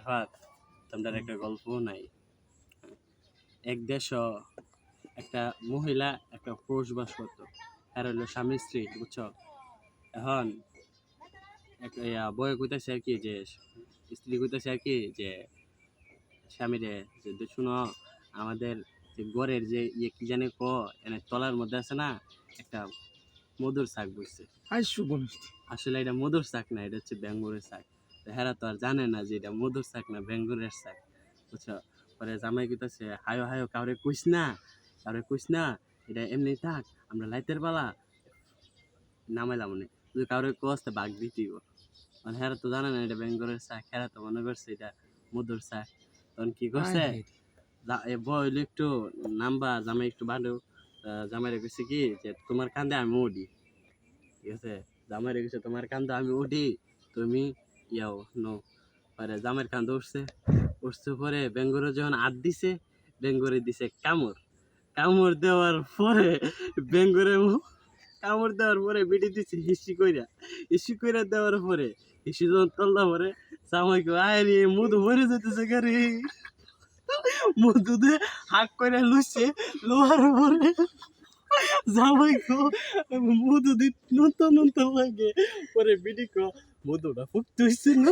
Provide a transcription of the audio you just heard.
আরফাত তোমাদের একটা গল্প নাই। এক দেশ একটা মহিলা একটা পুরুষ বাস করতো। আর হলো স্বামী স্ত্রী বুঝছ? এখন এক ইয়া বয়ে কইতাছে আর কি যে স্ত্রী কইতাছে আর কি যে স্বামীরে যে শুনো আমাদের যে গড়ের যে ইয়ে কি জানে ক এনে তলার মধ্যে আছে না একটা মধুর শাক বুঝছে আসলে এটা মধুর শাক না এটা হচ্ছে বেঙ্গুরের শাক। হেরা তো আর জানে না যে এটা মধুর শাক না বেঙ্গুরের শাক বুঝছ? পরে জামাই কইতাছে হায়ো হায়ো কাউরে কইস না কাউরে কইস না এটা এমনি থাক আমরা লাইতের পালা। নামাইলাম মনে যদি কাউরে কস তো বাঘ দিতেই মানে হেরা তো জানে না এটা বেঙ্গুরের শাক হেরা তো মনে করছে এটা মধুর শাক। তখন কি করছে? বইল একটু নাম্বা জামাই একটু বাঁধো। জামাই রেখেছে কি যে তোমার কান্দে আমি উঠি। ঠিক আছে? জামাই রেখেছে তোমার কান্দে আমি উঠি তুমি ইয়াও, নো। পরে জামাইয়ের কান্দে উঠছে। উঠছে পরে বেঙ্গরে যখন আট দিছে, বেঙ্গরে দিছে কামড়। কামড় দেওয়ার পরে বেঙ্গরে কামড় দেওয়ার পরে বিটি দিছে হিসি কইরা। হিসি কইরা দেওয়ার পরে হিসি যখন তল্লা পরে জামাইকে আয় রে, মধু ভরে যেতেছে গাড়ি মধুতে হাক করে লুছে লোহার পরে জামাই কো মধু দি নুনতা নুনতা লাগে। পরে বিটি মধুটা খুব তুইছিল